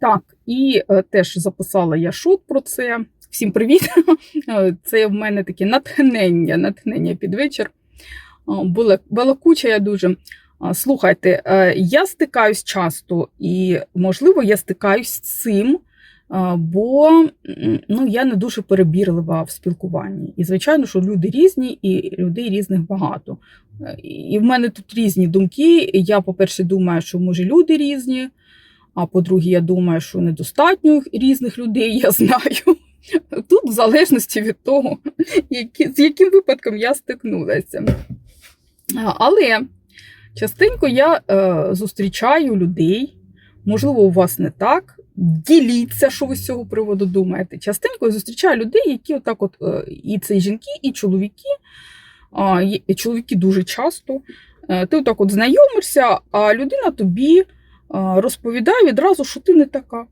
Так, і е, теж записала я шут про це. Всім привіт! Е, Це в мене таке натхнення, натхнення під вечір. Е, Була, балакуча я дуже. Слухайте, я стикаюсь часто, і, можливо, я стикаюсь з цим, бо ну, я не дуже перебірлива в спілкуванні. І, звичайно, що люди різні, і людей різних багато. І в мене тут різні думки. Я, по-перше, думаю, що може люди різні. А по-друге, я думаю, що недостатньо різних людей я знаю. Тут в залежності від того, які, з яким випадком я стикнулася. Але частенько я е, зустрічаю людей, можливо, у вас не так. Діліться, що ви з цього приводу думаєте. Частенько я зустрічаю людей, які отак, от, е, і це жінки, і чоловіки. І чоловіки дуже часто. Е, Ти отак от знайомишся, а людина тобі розповідає відразу, що ти не така.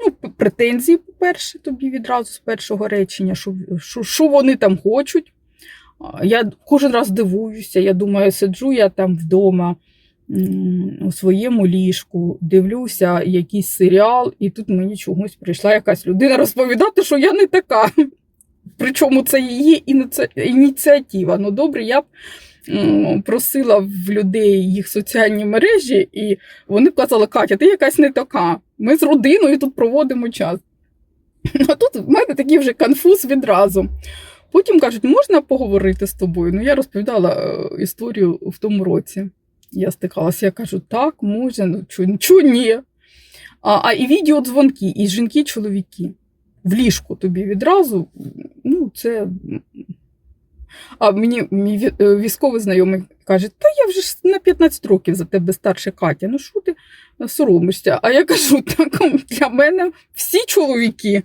Ну, претензії, по-перше, тобі відразу з першого речення, що, що, що вони там хочуть. Я кожен раз дивуюся, я думаю, сиджу я там вдома у своєму ліжку, дивлюся якийсь серіал, і тут мені чогось прийшла якась людина розповідати, що я не така. Причому це її ініціатива. Ну, добре, я б просила в людей їх соціальні мережі, і вони казали, Катя, ти якась не така. Ми з родиною тут проводимо час. А тут в мене такий вже конфуз відразу. Потім кажуть, можна поговорити з тобою? Ну, я розповідала е, історію в тому році. Я стикалася, я кажу, так, може, ну чу, чу ні. А, а і відеодзвонки, і жінки, і чоловіки. В ліжку тобі відразу. Ну, це. А мені мій е, військовий знайомий каже: Та я вже на 15 років за тебе старше Катя. Ну що ти соромишся? А я кажу, так для мене всі чоловіки.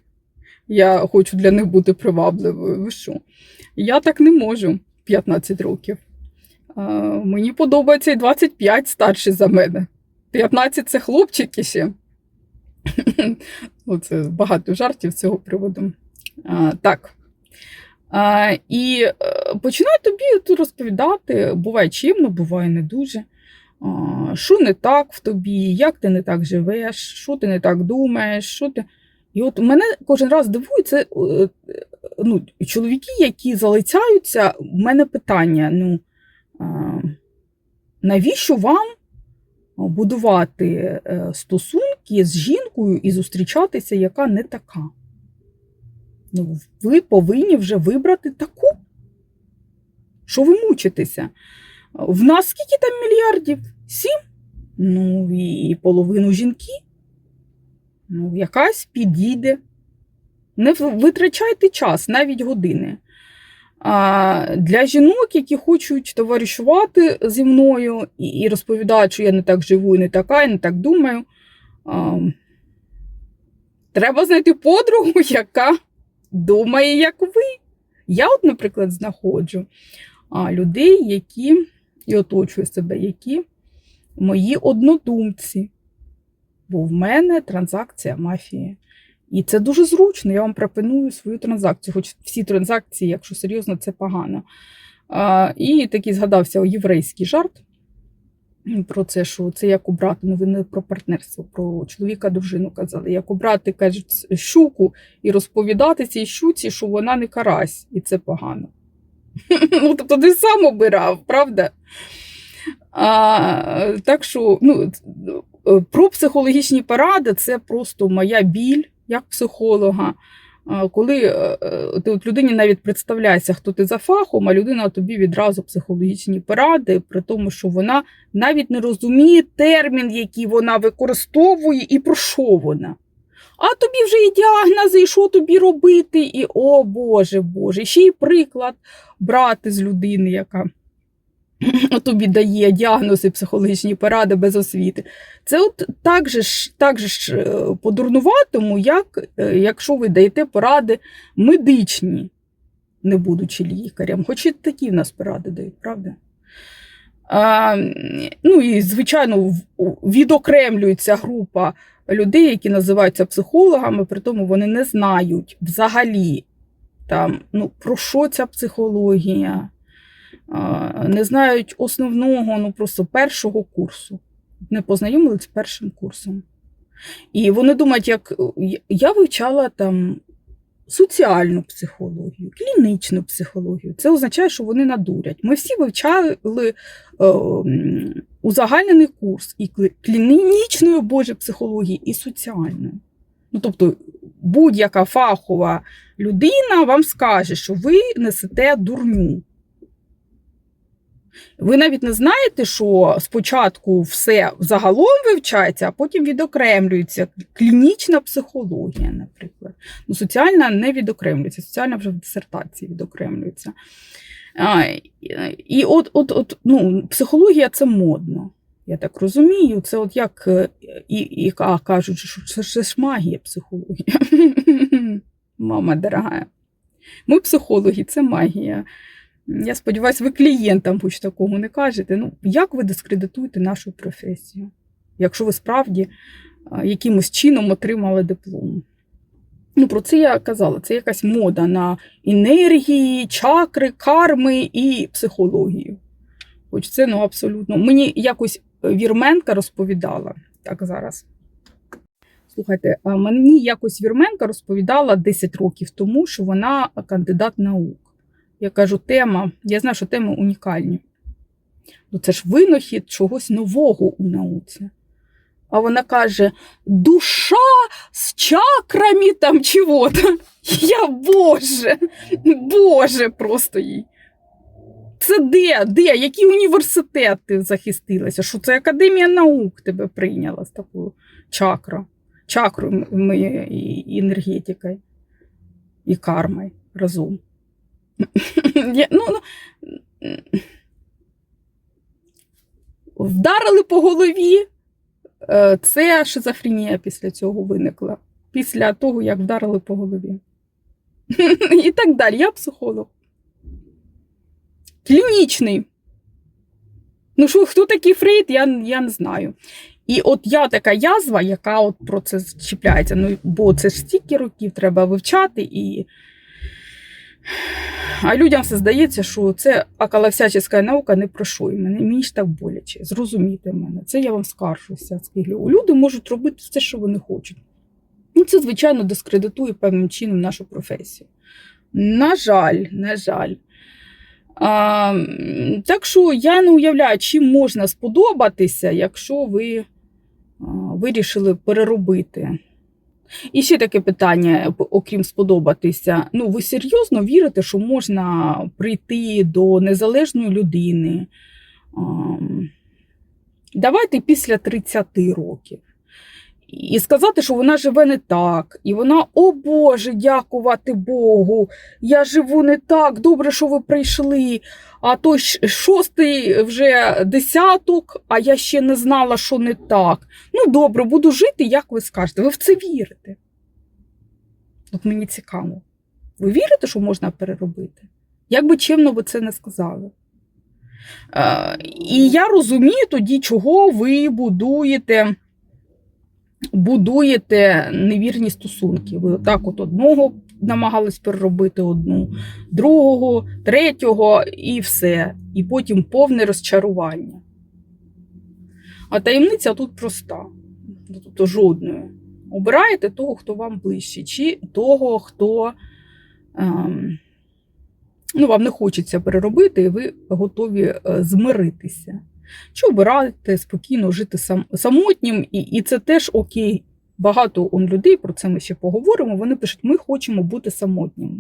Я хочу для них бути привабливою. Ви що? Я так не можу 15 років. А, мені подобається і 25 старші за мене. 15 це хлопчики ще. Оце багато жартів з цього приводу. А, так. І е, починаю тобі розповідати, буває чимно, буває не дуже. Що не так в тобі, як ти не так живеш, що ти не так думаєш, що ти. І от мене кожен раз дивує, це е, ну, чоловіки, які залицяються, в мене питання: ну, навіщо вам будувати е, стосунки з жінкою і зустрічатися, яка не така? Ну, ви повинні вже вибрати таку. Що ви мучитеся? В нас скільки там мільярдів? Сім? Ну, і половину жінки. Ну, якась підійде. Не витрачайте час, навіть години. А для жінок, які хочуть товаришувати зі мною і, розповідають, що я не так живу, і не така, і не так думаю. А, треба знайти подругу, яка думає, як ви. Я, от, наприклад, знаходжу людей, які і оточую себе, які мої однодумці. Бо в мене транзакція мафії. І це дуже зручно. Я вам пропоную свою транзакцію, хоч всі транзакції, якщо серйозно, це погано. А, і такий згадався єврейський жарт про це, що це як убрати, ну ви про партнерство, про чоловіка, дружину казали. Як убрати, кажуть, щуку і розповідати цій щуці, що вона не карась, і це погано. Ну, тобто ти сам обирав, правда? А, так що, ну, про психологічні поради це просто моя біль як психолога. Коли е, е, ти от людині навіть представляєшся, хто ти за фахом, а людина тобі відразу психологічні поради, при тому, що вона навіть не розуміє термін, який вона використовує, і про що вона. А тобі вже і діагнози, і що тобі робити, і о Боже Боже, ще й приклад брати з людини, яка тобі дає діагнози, психологічні поради без освіти. Це от так же ж, так же ж е, по-дурнуватому, як е, якщо ви даєте поради медичні, не будучи лікарем. Хоч і такі в нас поради дають, правда? А, ну і, звичайно, відокремлюється група людей, які називаються психологами, при тому вони не знають взагалі, там, ну, про що ця психологія, не знають основного, ну просто першого курсу. Не познайомились з першим курсом. І вони думають, як я вивчала там соціальну психологію, клінічну психологію. Це означає, що вони надурять. Ми всі вивчали е, узагальнений курс і клінічної боже психології, і соціальної. Ну, тобто, будь-яка фахова людина вам скаже, що ви несете дурню. Ви навіть не знаєте, що спочатку все загалом вивчається, а потім відокремлюється клінічна психологія, наприклад. Ну, соціальна не відокремлюється, соціальна вже в дисертації відокремлюється. А, і- от, от, от, ну, психологія це модно. Я так розумію, це от як е, і, і а, кажуть, що це ж магія психологія. Мама дорога. Ми психологи, це магія. Я сподіваюся, ви клієнтам хоч такого не кажете. Ну, як ви дискредитуєте нашу професію, якщо ви справді якимось чином отримали диплом? Ну, про це я казала. Це якась мода на енергії, чакри, карми і психологію. Хоч це ну, абсолютно. Мені якось Вірменка розповідала, так зараз. Слухайте, мені якось Вірменка розповідала 10 років тому, що вона кандидат наук. Я кажу, тема, я знаю, що теми унікальні. Ну це ж винахід чогось нового у науці. А вона каже: душа з чакрами там чого-то. Я Боже, Боже просто їй. Це де? Де? Який університет ти захистилася? Що це Академія наук тебе прийняла з такою чакрою, чакрою енергетикою і кармою разом. Я, ну, ну, Вдарили по голові. Е, Це шизофренія після цього виникла. Після того, як вдарили по голові. І так далі. Я психолог. Клінічний. Ну, що, хто такий Фрейд, я, я не знаю. І от я така язва, яка от про це чіпляється. Ну, бо це ж стільки років треба вивчати і. А людям все здається, що це околовсячеська наука не про що. І мене, мені ж так боляче. Зрозумійте мене. Це я вам скаржуся. скиглю. Люди можуть робити все, що вони хочуть. Ну, Це, звичайно, дискредитує певним чином нашу професію. На жаль, на жаль. А, так що я не уявляю, чим можна сподобатися, якщо ви а, вирішили переробити. І ще таке питання, окрім сподобатися. Ну, ви серйозно вірите, що можна прийти до незалежної людини? Давайте після 30 років. І сказати, що вона живе не так, і вона, о Боже, дякувати Богу, я живу не так, добре, що ви прийшли. А то шостий вже десяток, а я ще не знала, що не так. Ну, добре, буду жити, як ви скажете. Ви в це вірите? От мені цікаво. Ви вірите, що можна переробити? Як би чимно ви це не сказали? Е, і я розумію тоді, чого ви будуєте будуєте невірні стосунки. Ви отак от одного намагались переробити одну, другого, третього і все. І потім повне розчарування. А таємниця тут проста, тобто жодної. Обираєте того, хто вам ближче, чи того, хто ем, ну, вам не хочеться переробити, і ви готові е, змиритися. Чи обираєте спокійно жити сам, самотнім, і і це теж окей. Багато он людей, про це ми ще поговоримо. Вони пишуть, ми хочемо бути самотніми.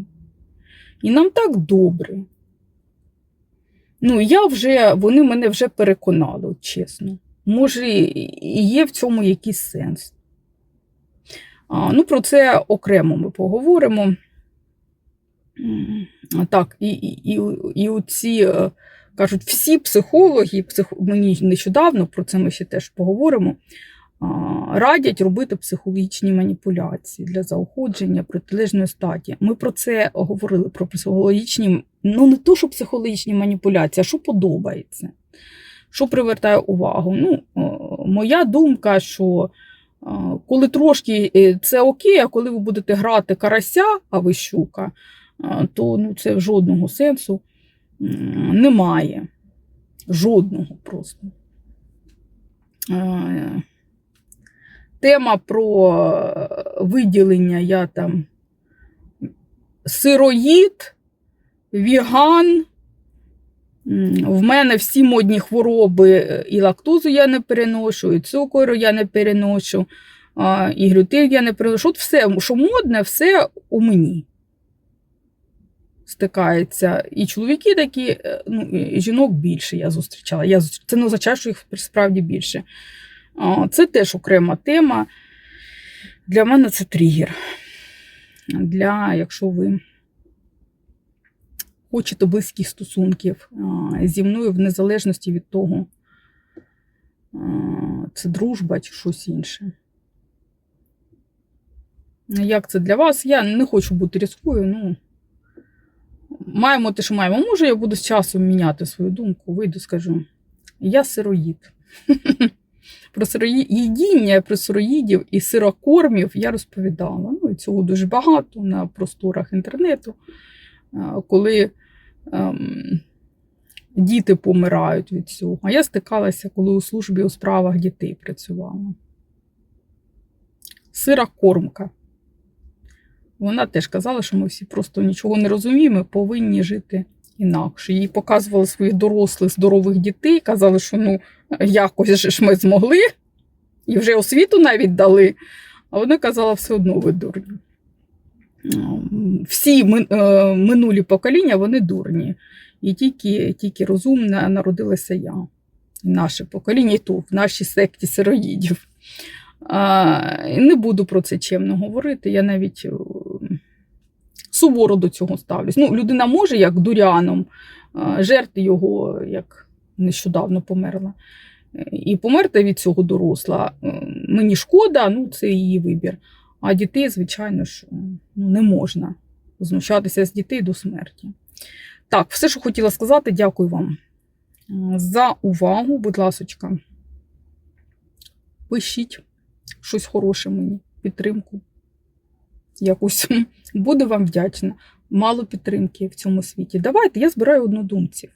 І нам так добре. Ну, я вже, вони мене вже переконали, чесно. Може, є в цьому якийсь сенс. А, Ну, про це окремо ми поговоримо. Так, і і, і, і оці Кажуть, всі психологи, псих... мені нещодавно про це ми ще теж поговоримо. Радять робити психологічні маніпуляції для заоходження протилежної статі. Ми про це говорили, про психологічні, ну не то, що психологічні маніпуляції, а що подобається, що привертає увагу. Ну, Моя думка, що коли трошки е, це окей, а коли ви будете грати карася, а ви щука, то ну, це жодного сенсу немає. Жодного просто. тема про е, виділення я там сироїд, віган. В мене всі модні хвороби, е, і лактозу я не переношу, і цукору я не переношу, і глютин я не переношу. От все, що модне, все у мені стикається. І чоловіки такі, е, ну, і жінок більше я зустрічала. Я, це не означає, що їх справді більше. Це теж окрема тема. Для мене це тригер. Для, якщо ви хочете близьких стосунків зі мною в незалежності від того, це дружба чи щось інше. Як це для вас? Я не хочу бути різкою, ну. Маємо те, що маємо. Може, я буду з часом міняти свою думку, вийду, скажу. Я сироїд. Про сироїдіння, про сироїдів і сирокормів я розповідала. Ну, цього дуже багато на просторах інтернету, коли ем, діти помирають від цього. А я стикалася, коли у службі у справах дітей працювала. Сирокормка. Вона теж казала, що ми всі просто нічого не розуміємо, повинні жити інакше. Їй показували своїх дорослих, здорових дітей, казали, що ну, якось ж ми змогли, і вже освіту навіть дали. А вона казала, все одно ви дурні. Всі е, минулі покоління вони дурні. І тільки, тільки розумна народилася я. Наше покоління, і то в нашій секті сироїдів. А, не буду про це чемно говорити. Я навіть суворо до цього ставлюсь. Ну, людина може, як дуряном, е, жерти його, як нещодавно померла. І померти від цього доросла. Е, Мені шкода, ну це її вибір. А дітей, звичайно, що ну, не можна знущатися з дітей до смерті. Так, все, що хотіла сказати, дякую вам е, за увагу. Будь ласочка, пишіть щось хороше мені, підтримку. Якусь буду вам вдячна. Мало підтримки в цьому світі. Давайте, я збираю однодумців.